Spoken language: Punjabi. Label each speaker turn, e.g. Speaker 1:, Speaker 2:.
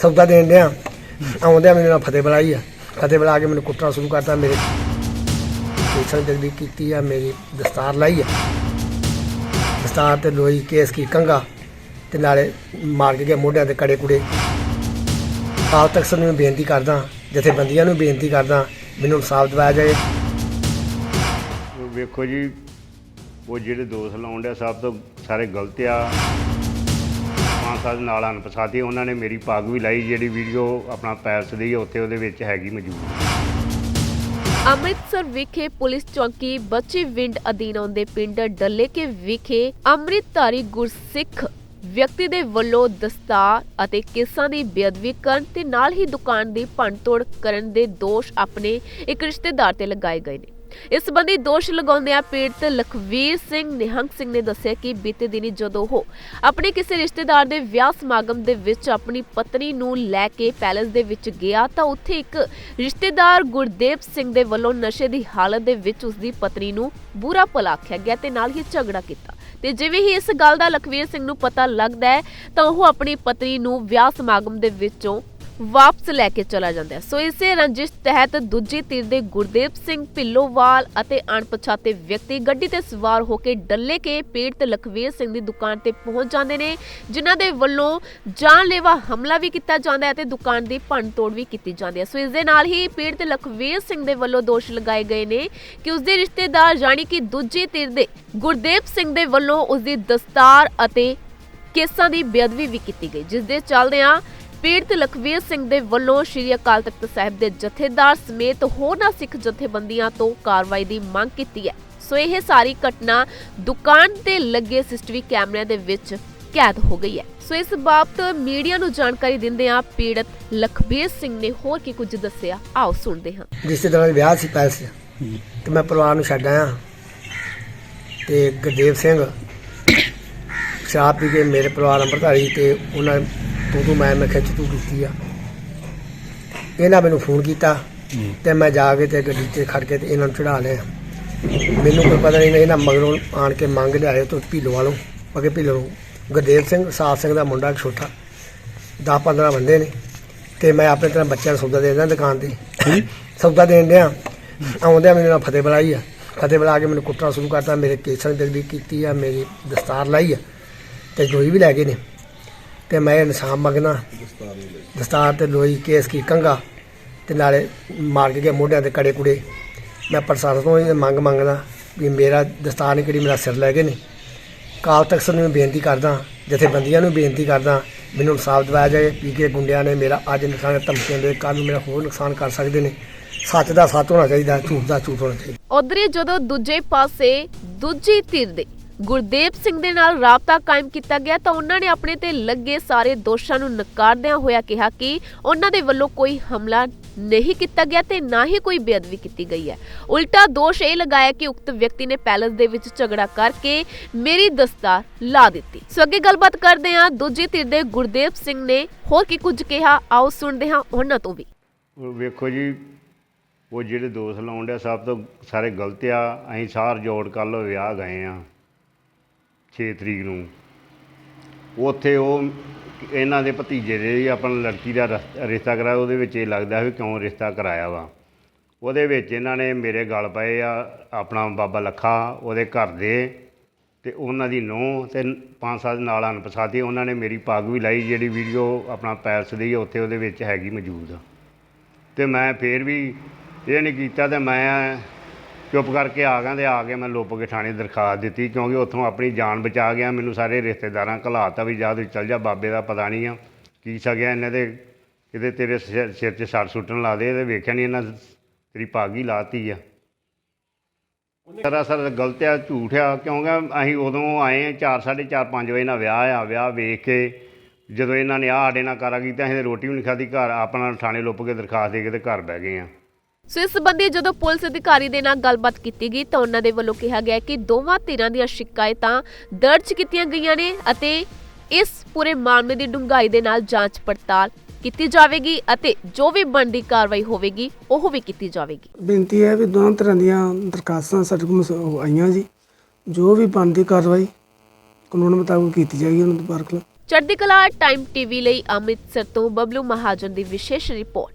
Speaker 1: ਸੌਦਾ ਦੇਣ ਡਿਆ। ਆਉਂਦਿਆਂ ਮੈਨੂੰ ਨਾਲ ਫਤਿਹ ਬੁਲਾਈ ਆ। ਫਤਿਹ ਬੁਲਾ ਕੇ ਮੈਨੂੰ ਕੁੱਟਣਾ ਸ਼ੁਰੂ ਕਰਤਾ। ਮੇਰੇ ਪੇਛਣ ਜਲਦੀ ਕੀਤੀ ਆ। ਮੇਰੀ ਦਸਤਾਰ ਲਾਈ ਆ। ਦਸਤਾਰ ਤੇ ਲੋਈ ਕੇਸ ਕੀ ਕੰਗਾ ਤੇ ਨਾਲੇ ਮਾਰ ਕੇ ਗਏ ਮੋਢਿਆਂ ਤੇ ਕੜੇ ਕੁੜੇ। ਆਪ ਤੱਕ ਸਾਨੂੰ ਮੈਂ ਬੇਨਤੀ ਕਰਦਾ, ਜਥੇਬੰਦੀਆਂ ਨੂੰ ਬੇਨਤੀ ਕਰਦਾ, ਮੈਨੂੰ ਇਨਸਾਫ ਦਿਵਾਇਆ ਜਾਏ।
Speaker 2: ਵੇਖੋ ਜੀ, ਉਹ ਜਿਹੜੇ ਦੋਸ਼ ਲਾਉਣ ਡਿਆ, ਸਭ ਤੋਂ ਸਾਰੇ ਗਲਤ ਆ। ਪੰਜ ਸਾਲ ਨਾਲ ਅਨਪਛਾਤੇ, ਉਹਨਾਂ ਨੇ ਮੇਰੀ ਪੱਗ ਵੀ ਲਾਈ, ਜਿਹੜੀ ਵੀਡੀਓ ਆਪਣਾ ਪੈਲਸ ਦੀ ਉੱਥੇ ਉਹਦੇ ਵਿੱਚ ਹੈਗੀ ਮੌਜੂਦ।
Speaker 3: ਅੰਮ੍ਰਿਤਸਰ ਵਿਖੇ ਪੁਲਿਸ ਚੌਕੀ ਬੱਚੀ ਵਿੰਡ ਅਧੀਨ ਆਉਂਦੇ ਪਿੰਡ ਡੱਲੇਕੇ ਵਿਖੇ ਅੰਮ੍ਰਿਤਧਾਰੀ ਗੁਰਸਿੱਖ ਵਿਅਕਤੀ ਦੇ ਵੱਲੋਂ ਦਸਤਾਰ ਅਤੇ ਕੇਸਾਂ ਦੀ ਬੇਅਦਬੀ ਕਰਨ ਤੇ ਨਾਲ ਹੀ ਦੁਕਾਨ ਦੀ ਭੰਨਤੋੜ ਕਰਨ ਦੇ ਦੋਸ਼ ਆਪਣੇ ਇੱਕ ਰਿਸ਼ਤੇਦਾਰ ਤੇ ਲਗਾਏ ਗਏ ਨੇ। ਇਸ ਸੰਬੰਧੀ ਦੋਸ਼ ਲਗਾਉਂਦਿਆਂ ਪੀੜਤ ਲਖਵੀਰ ਸਿੰਘ ਨਿਹੰਗ ਸਿੰਘ ਨੇ ਦੱਸਿਆ ਕਿ ਬੀਤੇ ਦਿਨੀ ਜਦੋਂ ਉਹ ਆਪਣੇ ਕਿਸੇ ਰਿਸ਼ਤੇਦਾਰ ਦੇ ਵਿਆਹ ਸਮਾਗਮ ਦੇ ਵਿੱਚ ਆਪਣੀ ਪਤਨੀ ਨੂੰ ਲੈ ਕੇ ਪੈਲੇਸ ਦੇ ਵਿੱਚ ਗਿਆ ਤਾਂ ਉੱਥੇ ਇੱਕ ਰਿਸ਼ਤੇਦਾਰ ਗੁਰਦੇਵ ਸਿੰਘ ਦੇ ਵੱਲੋਂ ਨਸ਼ੇ ਦੀ ਹਾਲਤ ਦੇ ਵਿੱਚ ਉਸ ਦੀ ਪਤਨੀ ਨੂੰ ਬੁਰਾ ਭਲਾ ਆਖਿਆ ਗਿਆ ਤੇ ਨਾਲ ਹੀ ਝਗੜਾ ਕੀਤਾ। ਤੇ ਜਿਵੇਂ ਹੀ ਇਸ ਗੱਲ ਦਾ ਲਖਵੀਰ ਸਿੰਘ ਨੂੰ ਪਤਾ ਲੱਗਦਾ ਹੈ ਤਾਂ ਉਹ ਆਪਣੀ ਪਤਨੀ ਨੂੰ ਵਿਆਹ ਸਮਾਗਮ ਦੇ ਵਿੱਚੋਂ ਵਾਪਸ ਲੈ ਕੇ ਚਲਾ ਜਾਂਦਾ ਹੈ। ਸੋ ਇਸੇ ਰੰਜਿਸ਼ ਤਹਿਤ ਦੂਜੀ ਧਿਰ ਦੇ ਗੁਰਦੇਵ ਸਿੰਘ ਢਿੱਲੋਵਾਲ ਅਤੇ ਅਣਪਛਾਤੇ ਵਿਅਕਤੀ ਗੱਡੀ ਤੇ ਸਵਾਰ ਹੋ ਕੇ ਡੱਲੇ ਕੇ ਪੀੜਤ ਲਖਵੀਰ ਸਿੰਘ ਦੀ ਦੁਕਾਨ ਤੇ ਪਹੁੰਚ ਜਾਂਦੇ ਨੇ, ਜਿਨ੍ਹਾਂ ਦੇ ਵੱਲੋਂ ਜਾਨਲੇਵਾ ਹਮਲਾ ਵੀ ਕੀਤਾ ਜਾਂਦਾ ਹੈ ਤੇ ਦੁਕਾਨ ਦੀ ਭੰਨਤੋੜ ਵੀ ਕੀਤੀ ਜਾਂਦੀ ਹੈ। ਸੋ ਇਸ ਦੇ ਨਾਲ ਹੀ ਪੀੜਤ ਲਖਵੀਰ ਸਿੰਘ ਦੇ ਵੱਲੋਂ ਦੋਸ਼ ਲਗਾਏ ਗਏ ਨੇ ਕਿ ਉਸ ਦੇ ਰਿਸ਼ਤੇਦਾਰ ਯਾਨੀ ਕਿ ਦੂਜੀ ਧਿਰ ਦੇ ਗੁਰਦੇਵ ਸਿੰਘ ਦੇ ਵੱਲੋਂ ਉਸ ਦੀ ਦਸਤਾਰ ਅਤੇ ਕੇਸਾਂ ਦੀ ਬੇਅਦਬੀ ਵੀ ਕੀਤੀ ਗਈ, ਜਿਸ ਦੇ ਚੱਲਦਿਆਂ ਪੀੜਤ ਲਖਵੀਰ ਸਿੰਘ ਦੇ ਵੱਲੋਂ ਸ਼੍ਰੀ ਅਕਾਲ ਤਖਤ ਸਾਹਿਬ ਦੇ ਜਥੇਦਾਰ ਸਮੇਤ ਹੋਰਨਾਂ ਸਿੱਖ ਜਥੇਬੰਦੀਆਂ ਤੋਂ ਕਾਰਵਾਈ ਦੀ ਮੰਗ ਕੀਤੀ ਹੈ। ਸੋ ਇਹ ਸਾਰੀ ਘਟਨਾ ਦੁਕਾਨ ਤੇ ਲੱਗੇ ਸਿਸਟਵੀ ਕੈਮਰਿਆਂ ਦੇ ਵਿੱਚ ਕੈਦ ਹੋ ਗਈ ਹੈ। ਸੋ ਇਸ ਬਾਬਤ ਮੀਡੀਆ ਨੂੰ ਜਾਣਕਾਰੀ ਦਿੰਦਿਆਂ ਪੀੜਤ ਲਖਬੀਰ ਸਿੰਘ ਨੇ ਹੋਰ ਕੀ ਕੁਝ ਦੱਸਿਆ। ਆਓ ਸੁਣਦੇ ਹਾਂ।
Speaker 1: ਰਿਸ਼ਤੇਦਾਰਾਂ ਦੇ ਵਿਆਹ ਸੀ ਪੈਲਸ 'ਚ। ਤੇ ਮੈਂ ਪਰਿਵਾਰ ਨੂੰ ਛੱਡ ਆਇਆ। ਤੇ ਗੁਰਦੇਵ ਸਿੰਘ ਸ਼ਰਾਬ ਪੀ ਕੇ ਮੇਰੇ ਪਰਿਵਾਰ ਅੰਮ੍ਰਿਤਧਾਰੀ ਤੇ ਉਹਨਾਂ ਤੂੰ ਤੂੰ ਮੈਂ ਮੈਂ ਖਿੱਚ ਤੂੰ ਕੀਤੀ ਆ। ਇਹਨਾਂ ਮੈਨੂੰ ਫੋਨ ਕੀਤਾ ਤੇ ਮੈਂ ਜਾ ਕੇ ਤੇ ਗੱਡੀ ਤੇ ਖੜ ਕੇ ਤੇ ਇਹਨਾਂ ਨੂੰ ਚੜਾ ਲਿਆ। ਮੈਨੂੰ ਕੋਈ ਪਤਾ ਨਹੀਂ ਇਹਨਾਂ ਮਗਰੋਂ ਆਣ ਕੇ ਮੰਗ ਲਿਆਏ ਤੋਂ ਭੀਲੋ ਵਾਲੋਂ। ਅਗੇ ਭੀਲੋ ਗੁਰਦੇਵ ਸਿੰਘ ਸਾਫ਼ ਸਿੰਘ ਦਾ ਮੁੰਡਾ ਛੋਟਾ। 10 15 ਬੰਦੇ ਨੇ। ਤੇ ਮੈਂ ਆਪਣੇ ਤਰ੍ਹਾਂ ਬੱਚਿਆਂ ਨੂੰ ਸੌਦਾ ਦੇ ਦਿੰਦਾ ਦੁਕਾਨ ਤੇ। ਸੌਦਾ ਦੇਣ ਡਿਆ। ਆਉਂਦਿਆਂ ਮੈਨੂੰ ਨਾਲ ਫਤਿਹ ਬੁਲਾਈ ਆ। ਫਤਿਹ ਬੁਲਾ ਕੇ ਮੈਨੂੰ ਕੁੱਟਣਾ ਸ਼ੁਰੂ ਕਰਤਾ। ਮੇਰੇ ਕੇਸਾਂ ਜਲਦੀ ਕੀਤੀ ਆ ਮੇਰੀ ਦਸਤਾਰ ਲਾਈ ਆ। ਤੇ ਲੋਈ ਵੀ ਲੈ ਗਏ ਨੇ। ਤੇ ਮੈਂ ਇਨਸਾਫ ਮੰਗਣਾ ਦਸਤਾਰ ਤੇ ਲੋਈ ਕੇਸ ਕੀ ਕੰਗਾ ਤੇ ਨਾਲੇ ਮਾਰ ਕੇ ਗਏ ਮੋਢਿਆਂ ਤੇ ਕੜੇ ਕੁੜੇ। ਮੈਂ ਪ੍ਰਸ਼ਾਸਨ ਤੋਂ ਇਹ ਮੰਗ ਮੰਗਦਾ ਵੀ ਮੇਰਾ ਦਸਤਾਰ ਨਹੀਂ, ਕਿਹੜੀ ਮੇਰਾ ਸਿਰ ਲੈ ਗਏ ਨੇ। ਕਾਲ ਤਖਤ ਨੂੰ ਮੈਂ ਬੇਨਤੀ ਕਰਦਾ, ਜਥੇਬੰਦੀਆਂ ਨੂੰ ਬੇਨਤੀ ਕਰਦਾ, ਮੈਨੂੰ ਇਨਸਾਫ ਦਿਵਾਇਆ ਜਾਏ ਪੀ ਕੇ ਗੁੰਡਿਆਂ ਨੇ ਮੇਰਾ ਅੱਜ ਨੁਕਸਾਨ ਧਮਕੀਆਂ ਦੇ ਕੱਲ ਨੂੰ ਮੇਰਾ ਹੋਰ ਨੁਕਸਾਨ ਕਰ ਸਕਦੇ ਨੇ। ਸੱਚ ਦਾ ਸੱਚ ਹੋਣਾ ਚਾਹੀਦਾ, ਝੂਠ ਦਾ ਝੂਠ ਹੋਣਾ ਚਾਹੀਦਾ।
Speaker 3: ਉਧਰੇ ਜਦੋਂ ਦੂਜੇ ਪਾਸੇ ਦੂਜੀ ਧਿਰ ਦੇ ਗੁਰਦੇਵ ਸਿੰਘ ਦੇ ਨਾਲ ਰਾਬਤਾ ਕਾਇਮ ਕੀਤਾ ਗਿਆ ਤਾਂ ਉਹਨਾਂ ਨੇ ਆਪਣੇ ਤੇ ਲੱਗੇ ਸਾਰੇ ਦੋਸ਼ਾਂ ਨੂੰ ਨਕਾਰਦਿਆਂ ਹੋਇਆ ਕਿਹਾ ਕਿ ਉਹਨਾਂ ਦੇ ਵੱਲੋਂ ਕੋਈ ਹਮਲਾ ਨਹੀਂ ਕੀਤਾ ਗਿਆ ਤੇ ਨਾ ਹੀ ਕੋਈ ਬੇਅਦਬੀ ਕੀਤੀ ਗਈ ਹੈ। ਉਲਟਾ ਦੋਸ਼ ਇਹ ਲਗਾਇਆ ਕਿ ਉਕਤ ਵਿਅਕਤੀ ਨੇ ਪੈਲਸ ਦੇ ਵਿੱਚ ਝਗੜਾ ਕਰਕੇ ਮੇਰੀ ਦਸਤਾਰ ਲਾ ਦਿੱਤੀ। ਸੋ ਅੱਗੇ ਗੱਲਬਾਤ ਕਰਦੇ ਹਾਂ। ਦੂਜੀ ਧਿਰ ਦੇ ਗੁਰਦੇਵ ਸਿੰਘ ਨੇ ਹੋਰ ਕੀ ਕੁਝ ਕਿਹਾ? ਆਓ ਸੁਣਦੇ ਹਾਂ ਉਹਨਾਂ ਤੋਂ ਵੀ।
Speaker 2: ਵੇਖੋ ਜੀ, ਉਹ ਜਿਹੜੇ ਦੋਸ਼ ਲਾਉਣ ਸਭ ਤੋਂ ਸਾਰੇ ਗਲਤ ਆ। ਅਸੀਂ ਸਾਰ ਜੋੜ ਕੱਲ ਵਿਆਹ ਗਏ ਆ 6 ਤਰੀਕ ਨੂੰ। ਉੱਥੇ ਉਹ ਇਹਨਾਂ ਦੇ ਭਤੀਜੇ ਦੇ ਆਪਣਾ ਲੜਕੀ ਦਾ ਰਸ- ਰਿਸ਼ਤਾ ਕਰਾਇਆ ਉਹਦੇ ਵਿੱਚ ਇਹ ਲੱਗਦਾ ਵੀ ਕਿਉਂ ਰਿਸ਼ਤਾ ਕਰਾਇਆ ਵਾ। ਉਹਦੇ ਵਿੱਚ ਇਹਨਾਂ ਨੇ ਮੇਰੇ ਗਲ ਪਏ ਆ ਆਪਣਾ ਬਾਬਾ ਲੱਖਾ ਉਹਦੇ ਘਰ ਦੇ ਤੇ ਉਹਨਾਂ ਦੀ ਨੂੰਹ ਤੇ ਪੰਜ ਸੱਤ ਨਾਲ ਅਣਪਛਾਤੇ ਉਹਨਾਂ ਨੇ ਮੇਰੀ ਪੱਗ ਵੀ ਲਾਈ ਜਿਹੜੀ ਵੀਡੀਓ ਆਪਣਾ ਪੈਲਸ ਦੀ ਆ, ਉੱਥੇ ਉਹਦੇ ਵਿੱਚ ਹੈਗੀ ਮੌਜੂਦ। ਤੇ ਮੈਂ ਫੇਰ ਵੀ ਇਹ ਨਹੀਂ ਕੀਤਾ ਤੇ ਮੈਂ ਚੁੱਪ ਕਰਕੇ ਆ ਗਿਆ ਤੇ ਆ ਕੇ ਮੈਂ ਲੁੱਪ ਕੇ ਥਾਣੇ ਦਰਖਾਸਤ ਦਿੱਤੀ ਕਿਉਂਕਿ ਉੱਥੋਂ ਆਪਣੀ ਜਾਨ ਬਚਾ ਗਿਆ। ਮੈਨੂੰ ਸਾਰੇ ਰਿਸ਼ਤੇਦਾਰਾਂ ਘਲਾਤਾ ਵੀ ਜਾ ਤੂੰ ਚੱਲ ਜਾ, ਬਾਬੇ ਦਾ ਪਤਾ ਨਹੀਂ ਆ ਕੀ ਸਗਿਆ ਇਹਨਾਂ ਦੇ ਕਿਤੇ ਤੇਰੇ ਸਿਰ ਸਿਰ 'ਚ ਸੱਟ ਸੁੱਟਣ ਲਾ ਦੇ ਤੇ ਵੇਖਿਆ ਨਹੀਂ ਇਹਨਾਂ ਤੇਰੀ ਪਾਗੀ ਹੀ ਲਾਤੀ ਆ। ਸਰਾਸਰ ਗਲਤ ਆ, ਝੂਠ ਆ, ਕਿਉਂਕਿ ਅਸੀਂ ਉਦੋਂ ਆਏ 4 4:30 5 ਵਜੇ ਨਾਲ ਵਿਆਹ ਆ, ਵਿਆਹ ਵੇਖ ਕੇ ਜਦੋਂ ਇਹਨਾਂ ਨੇ ਆਹ ਸਾਡੇ ਨਾਲ ਕਾਰਾ ਕੀਤਾ ਅਸੀਂ ਤੇ ਰੋਟੀ ਵੀ ਨਹੀਂ ਖਾਧੀ, ਘਰ ਆਪਣਾ ਥਾਣੇ ਲੁੱਪ ਕੇ ਦਰਖਾਸਤ ਦੇ ਕੇ ਤੇ ਘਰ ਬਹਿ ਗਏ ਆ।
Speaker 3: ਸੋ ਇਸ ਸੰਬੰਧੀ ਜਦੋਂ ਪੁਲਿਸ ਅਧਿਕਾਰੀ ਦੇ ਨਾਲ ਗੱਲਬਾਤ ਕੀਤੀ ਗਈ ਤਾਂ ਉਹਨਾਂ ਦੇ ਵੱਲੋਂ ਕਿਹਾ ਗਿਆ ਕਿ ਦੋਵਾਂ ਧਿਰਾਂ ਦੀਆਂ ਸ਼ਿਕਾਇਤਾਂ ਦਰਜ ਕੀਤੀਆਂ ਗਈਆਂ ਨੇ ਅਤੇ ਇਸ ਪੂਰੇ ਮਾਮਲੇ ਦੀ ਡੂੰਘਾਈ ਦੇ ਨਾਲ ਜਾਂਚ ਪੜਤਾਲ ਕੀਤੀ ਜਾਵੇਗੀ ਅਤੇ ਜੋ ਵੀ ਬਣਦੀ ਕਾਰਵਾਈ ਹੋਵੇਗੀ ਉਹ ਵੀ ਕੀਤੀ ਜਾਵੇਗੀ।
Speaker 4: ਬੇਨਤੀ ਹੈ ਵੀ ਦੋਨਾਂ ਤਰ੍ਹਾਂ ਦੀਆਂ ਦਰਖਾਸਤਾਂ ਸਾਡੇ ਕੋਲ ਮਸ- ਉਹ ਆਈਆਂ ਜੀ। ਜੋ ਵੀ ਬਣਦੀ ਕਾਰਵਾਈ ਕਾਨੂੰਨ ਮੁਤਾਬਕ ਕੀਤੀ ਜਾਏਗੀ ਉਹਨਾਂ ਦੇ ਬਾਰੇ
Speaker 3: ਚੜ੍ਹਦੀ ਕਲਾ ਟਾਈਮ ਟੀਵੀ ਲਈ ਅੰਮ੍ਰਿਤਸਰ ਤੋਂ ਬਬਲੂ ਮਹਾਜਨ ਦੀ ਵਿਸ਼ੇਸ਼ ਰਿਪੋਰਟ।